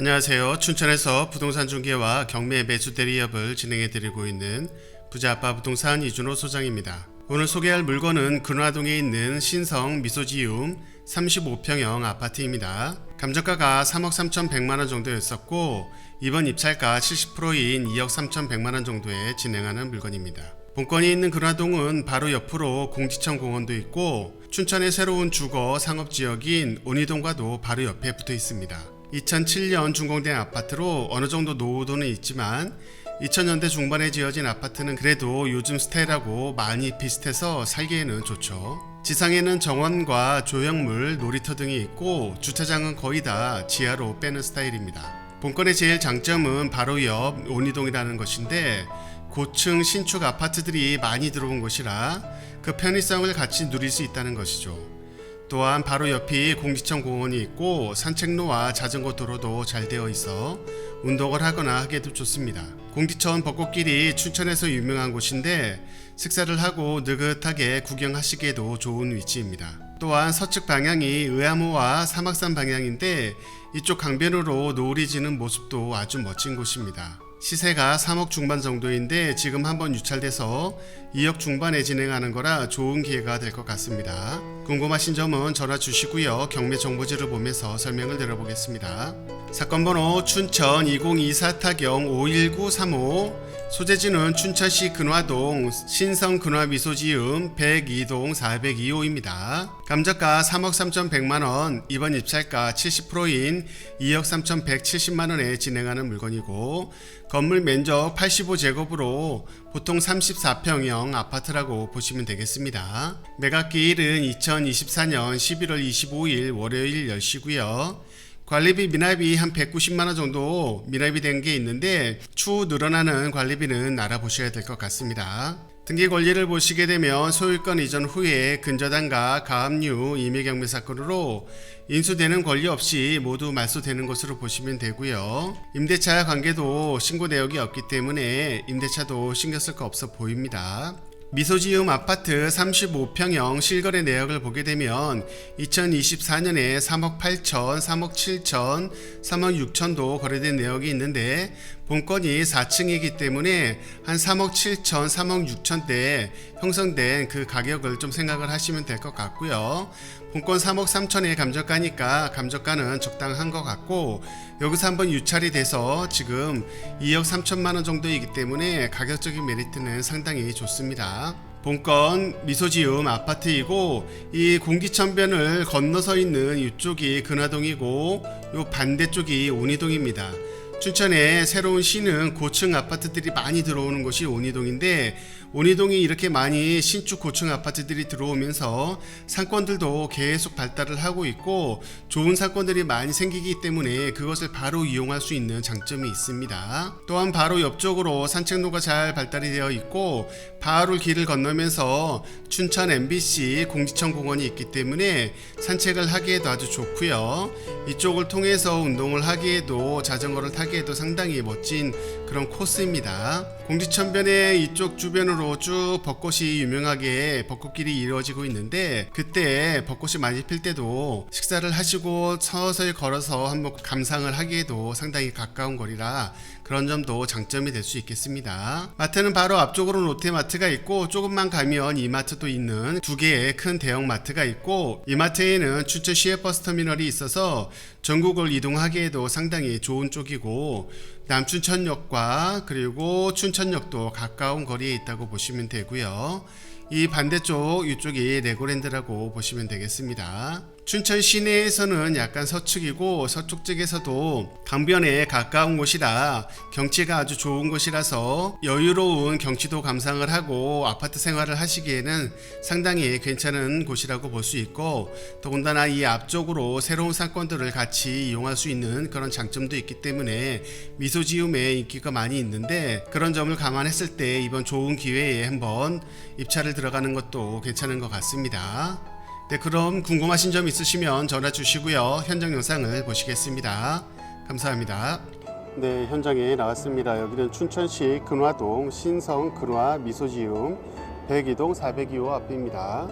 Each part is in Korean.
안녕하세요. 춘천에서 부동산 중개와 경매 매수 대리업을 진행해 드리고 있는 부자아빠 부동산 이준호 소장입니다. 오늘 소개할 물건은 근화동에 있는 신성 미소지움 35평형 아파트입니다. 감정가가 3억 3,100만 원 정도였었고 이번 입찰가 70%인 2억 3,100만 원 정도에 진행하는 물건입니다. 본건이 있는 근화동은 바로 옆으로 공지천 공원도 있고 춘천의 새로운 주거 상업 지역인 온이동과도 바로 옆에 붙어 있습니다. 2007년 준공된 아파트로 어느 정도 노후도는 있지만 2000년대 중반에 지어진 아파트는 그래도 요즘 스타일하고 많이 비슷해서 살기에는 좋죠. 지상에는 정원과 조형물, 놀이터 등이 있고 주차장은 거의 다 지하로 빼는 스타일입니다. 본건의 제일 장점은 바로 옆 온이동이라는 것인데 고층 신축 아파트들이 많이 들어온 곳이라 그 편의성을 같이 누릴 수 있다는 것이죠. 또한 바로 옆이 공기청 공원이 있고 산책로와 자전거 도로도 잘 되어 있어 운동을 하거나 하기에도 좋습니다. 공기천 벚꽃길이 춘천에서 유명한 곳인데 식사를 하고 느긋하게 구경하시기에도 좋은 위치입니다. 또한 서측 방향이 의암호와 사막산 방향인데 이쪽 강변으로 노을이 지는 모습도 아주 멋진 곳입니다. 시세가 3억 중반 정도인데 지금 한번 유찰돼서 2억 중반에 진행하는 거라 좋은 기회가 될 것 같습니다. 궁금하신 점은 전화 주시고요. 경매 정보지를 보면서 설명을 드려보겠습니다. 사건 번호 춘천 2024 타경 51935 소재지는 춘천시 근화동 신성 근화 미소지음 102동 402호입니다. 감정가 3억 3,100만원, 이번 입찰가 70%인 2억 3,170만원에 진행하는 물건이고, 건물 면적 85제곱으로 보통 34평형 아파트라고 보시면 되겠습니다. 매각기일은 2024년 11월 25일 월요일 10시고요. 관리비 미납이 한 190만 원 정도 미납이 된 게 있는데 추후 늘어나는 관리비는 알아보셔야 될 것 같습니다. 등기 권리를 보시게 되면 소유권 이전 후에 근저당과 가압류 임의경매 사건으로 인수되는 권리 없이 모두 말소되는 것으로 보시면 되고요. 임대차 관계도 신고 내역이 없기 때문에 임대차도 신경 쓸 거 없어 보입니다. 미소지음 아파트 35평형 실거래 내역을 보게 되면 2024년에 3억 8천, 3억 7천, 3억 6천도 거래된 내역이 있는데 본건이 4층이기 때문에 한 3억 7천, 3억 6천대 형성된 그 가격을 좀 생각을 하시면 될 것 같고요. 본건 3억 3천의 감정가니까 감정가는 적당한 것 같고 여기서 한번 유찰이 돼서 지금 2억 3천만 원 정도이기 때문에 가격적인 메리트는 상당히 좋습니다. 본건 미소지음 아파트이고 이 공기천변을 건너서 있는 이쪽이 근화동이고 요 반대쪽이 온이동입니다. 춘천에 새로운 시는 고층 아파트들이 많이 들어오는 곳이 온이동인데 온이동이 이렇게 많이 신축 고층 아파트들이 들어오면서 상권들도 계속 발달을 하고 있고 좋은 상권들이 많이 생기기 때문에 그것을 바로 이용할 수 있는 장점이 있습니다. 또한 바로 옆쪽으로 산책로가 잘 발달이 되어 있고 바로 길을 건너면서 춘천 MBC 공지천 공원이 있기 때문에 산책을 하기에도 아주 좋고요. 이쪽을 통해서 운동을 하기에도 자전거를 타기에도 상당히 멋진 그런 코스입니다. 공지천변의 이쪽 주변으로 쭉 벚꽃이 유명하게 벚꽃길이 이루어지고 있는데 그때 벚꽃이 많이 필 때도 식사를 하시고 서서히 걸어서 한번 감상을 하기에도 상당히 가까운 거리라 그런 점도 장점이 될 수 있겠습니다. 마트는 바로 앞쪽으로 롯데마트가 있고 조금만 가면 이마트도 있는 두 개의 큰 대형 마트가 있고 이마트에는 춘천 시외버스 터미널이 있어서 전국을 이동하기에도 상당히 좋은 쪽이고 남춘천역과 그리고 춘천역도 가까운 거리에 있다고 보시면 되고요. 이 반대쪽 이쪽이 레고랜드라고 보시면 되겠습니다. 춘천 시내에서는 약간 서측이고 서쪽 쪽에서도 강변에 가까운 곳이라 경치가 아주 좋은 곳이라서 여유로운 경치도 감상을 하고 아파트 생활을 하시기에는 상당히 괜찮은 곳이라고 볼 수 있고 더군다나 이 앞쪽으로 새로운 상권들을 같이 이용할 수 있는 그런 장점도 있기 때문에 미소지움에 인기가 많이 있는데 그런 점을 감안했을 때 이번 좋은 기회에 한번 입찰을 들어가는 것도 괜찮은 것 같습니다. 네, 그럼 궁금하신 점 있으시면 전화 주시고요. 현장 영상을 보시겠습니다. 감사합니다. 네, 현장에 나왔습니다. 여기는 춘천시 근화동 신성 근화 미소지움 102동 402호 앞입니다.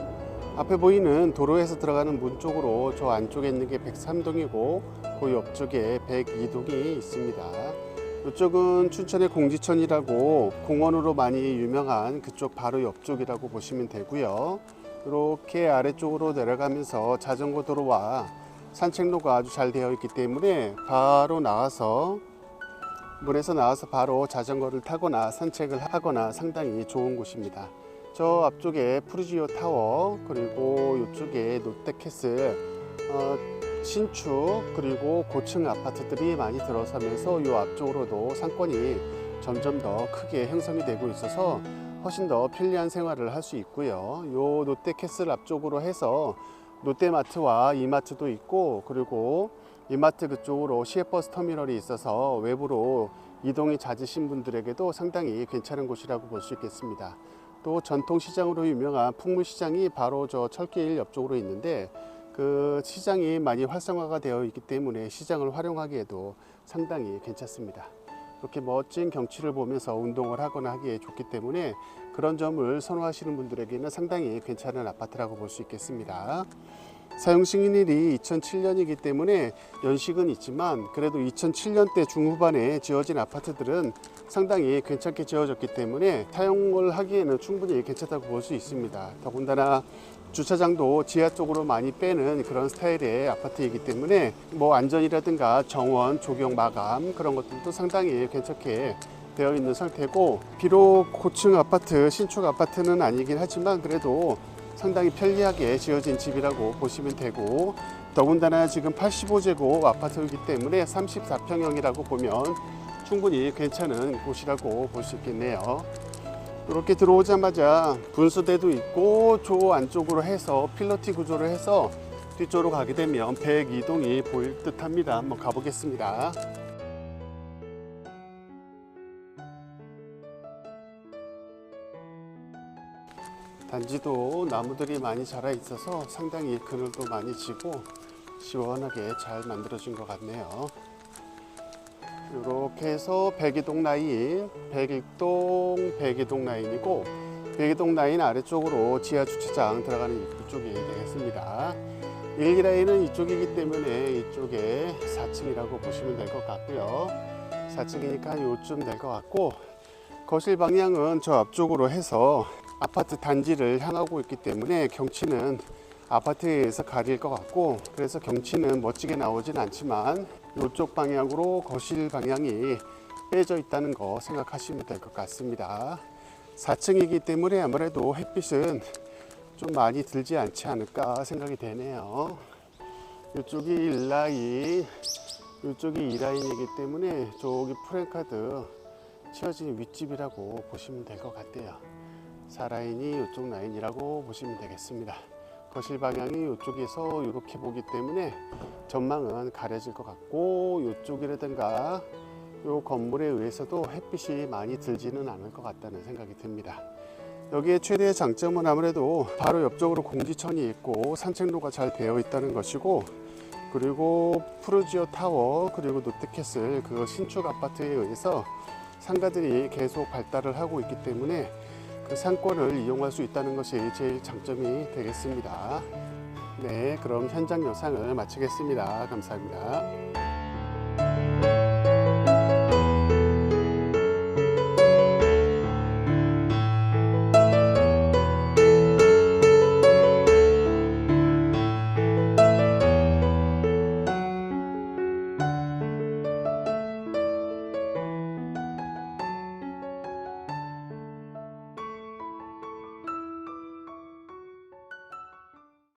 앞에 보이는 도로에서 들어가는 문 쪽으로 저 안쪽에 있는 게 103동이고 그 옆쪽에 102동이 있습니다. 이쪽은 춘천의 공지천이라고 공원으로 많이 유명한 그쪽 바로 옆쪽이라고 보시면 되고요. 이렇게 아래쪽으로 내려가면서 자전거 도로와 산책로가 아주 잘 되어 있기 때문에 바로 나와서 물에서 나와서 바로 자전거를 타거나 산책을 하거나 상당히 좋은 곳입니다. 저 앞쪽에 푸르지오 타워 그리고 이쪽에 롯데캐슬 어, 신축 그리고 고층 아파트들이 많이 들어서면서 이 앞쪽으로도 상권이 점점 더 크게 형성이 되고 있어서 훨씬 더 편리한 생활을 할 수 있고요. 요 롯데캐슬 앞쪽으로 해서 롯데마트와 이마트도 있고 그리고 이마트 그쪽으로 시외버스 터미널이 있어서 외부로 이동이 잦으신 분들에게도 상당히 괜찮은 곳이라고 볼 수 있겠습니다. 또 전통시장으로 유명한 풍물시장이 바로 저 철길 옆쪽으로 있는데 그 시장이 많이 활성화가 되어 있기 때문에 시장을 활용하기에도 상당히 괜찮습니다. 이렇게 멋진 경치를 보면서 운동을 하거나 하기에 좋기 때문에 그런 점을 선호하시는 분들에게는 상당히 괜찮은 아파트라고 볼 수 있겠습니다. 사용 승인일이 2007년이기 때문에 연식은 있지만 그래도 2007년대 중후반에 지어진 아파트들은 상당히 괜찮게 지어졌기 때문에 사용을 하기에는 충분히 괜찮다고 볼 수 있습니다. 더군다나 주차장도 지하 쪽으로 많이 빼는 그런 스타일의 아파트이기 때문에 뭐 안전이라든가 정원, 조경 마감 그런 것들도 상당히 괜찮게 되어 있는 상태고 비록 고층 아파트, 신축 아파트는 아니긴 하지만 그래도 상당히 편리하게 지어진 집이라고 보시면 되고 더군다나 지금 85제곱 아파트이기 때문에 34평형이라고 보면 충분히 괜찮은 곳이라고 볼 수 있겠네요. 이렇게 들어오자마자 분수대도 있고 저 안쪽으로 해서 필러티 구조를 해서 뒤쪽으로 가게 되면 102동이 보일 듯 합니다. 한번 가보겠습니다. 단지도 나무들이 많이 자라 있어서 상당히 그늘도 많이 지고 시원하게 잘 만들어진 것 같네요. 이렇게 해서 백이동 라인, 백일동, 백이동 라인이고 백이동 라인 아래쪽으로 지하 주차장 들어가는 이쪽이 되겠습니다. 1기 라인은 이쪽이기 때문에 이쪽에 4층이라고 보시면 될 것 같고요. 4층이니까 요쯤 될 것 같고 거실 방향은 저 앞쪽으로 해서 아파트 단지를 향하고 있기 때문에 경치는 아파트에서 가릴 것 같고 그래서 경치는 멋지게 나오진 않지만 이쪽 방향으로 거실 방향이 빼져 있다는 거 생각하시면 될 것 같습니다. 4층이기 때문에 아무래도 햇빛은 좀 많이 들지 않지 않을까 생각이 되네요. 이쪽이 1라인, 이쪽이 2라인이기 때문에 저기 프랭카드 치어진 윗집이라고 보시면 될 것 같아요. 4라인이 이쪽 라인이라고 보시면 되겠습니다. 거실 방향이 이쪽에서 이렇게 보기 때문에 전망은 가려질 것 같고 이쪽이라든가 이 건물에 의해서도 햇빛이 많이 들지는 않을 것 같다는 생각이 듭니다. 여기에 최대의 장점은 아무래도 바로 옆쪽으로 공지천이 있고 산책로가 잘 되어 있다는 것이고 그리고 푸르지오 타워 그리고 롯데캐슬 그 신축 아파트에 의해서 상가들이 계속 발달을 하고 있기 때문에 그 상권을 이용할 수 있다는 것이 제일 장점이 되겠습니다. 네, 그럼 현장 영상을 마치겠습니다. 감사합니다.